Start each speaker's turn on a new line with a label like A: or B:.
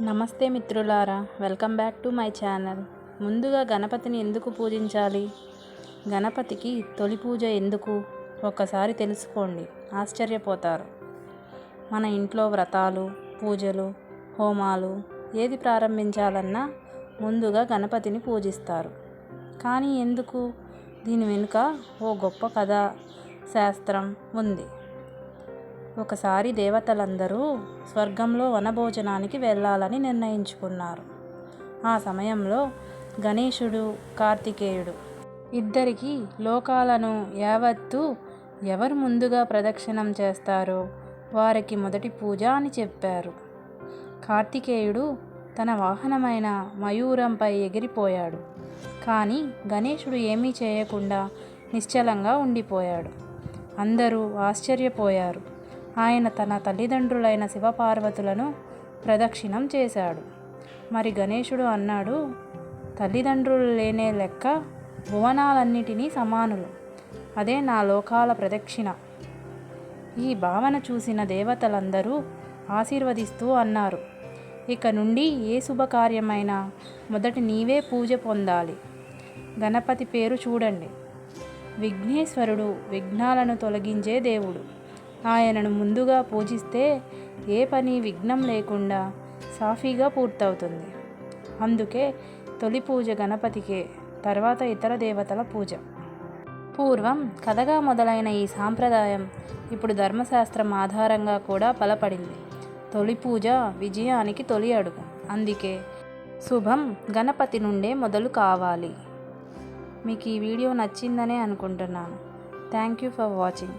A: నమస్తే మిత్రులారా welcome back to my channel. ముందుగా గణపతిని ఎందుకు పూజించాలి? గణపతికి తొలి పూజ ఎందుకు? ఒక్కసారి తెలుసుకోండి. ఆశ్చర్యపోతారు. మన ఇంట్లో వ్రతాలు పూజలు హోమాలు ఏది ప్రారంభించాలన్నా ముందుగా గణపతిని పూజిస్తారు. కానీ ఎందుకు? దీని వెనుక ఓ గొప్ప కథ శాస్త్రం ఉంది. ఒకసారి దేవతలందరూ స్వర్గంలో వనభోజనానికి వెళ్ళాలని నిర్ణయించుకున్నారు. ఆ సమయంలో గణేశుడు కార్తికేయుడు ఇద్దరికి లోకాలను యావత్తు ఎవరు ముందుగా ప్రదక్షిణం చేస్తారో వారికి మొదటి పూజ అని చెప్పారు. కార్తికేయుడు తన వాహనమైన మయూరంపై ఎగిరిపోయాడు. కానీ గణేశుడు ఏమీ చేయకుండా నిశ్చలంగా ఉండిపోయాడు. అందరూ ఆశ్చర్యపోయారు. ఆయన తన తల్లిదండ్రులైన శివపార్వతులను ప్రదక్షిణం చేశాడు. మరి గణేశుడు అన్నాడు తల్లిదండ్రులు లేనే లెక్క భువనాలన్నిటినీ సమానులు. అదే నా లోకాల ప్రదక్షిణ. ఈ భావన చూసిన దేవతలందరూ ఆశీర్వదిస్తూ అన్నారు ఇక నుండి ఏ శుభకార్యమైనా మొదటి నీవే పూజ పొందాలి. గణపతి పేరు చూడండి. విఘ్నేశ్వరుడు విఘ్నాలను తొలగించే దేవుడు. ఆయనను ముందుగా పూజిస్తే ఏ పని విఘ్నం లేకుండా సాఫీగా పూర్తవుతుంది. అందుకే తొలి పూజ గణపతికే తర్వాత ఇతర దేవతల పూజ. పూర్వం కథగా మొదలైన ఈ సాంప్రదాయం ఇప్పుడు ధర్మశాస్త్రం ఆధారంగా కూడా బలపడింది. తొలి పూజ విజయానికి తొలి అడుగు. అందుకే శుభం గణపతి నుండే మొదలు కావాలి. మీకు ఈ వీడియో నచ్చిందనే అనుకుంటున్నాను. Thank you for watching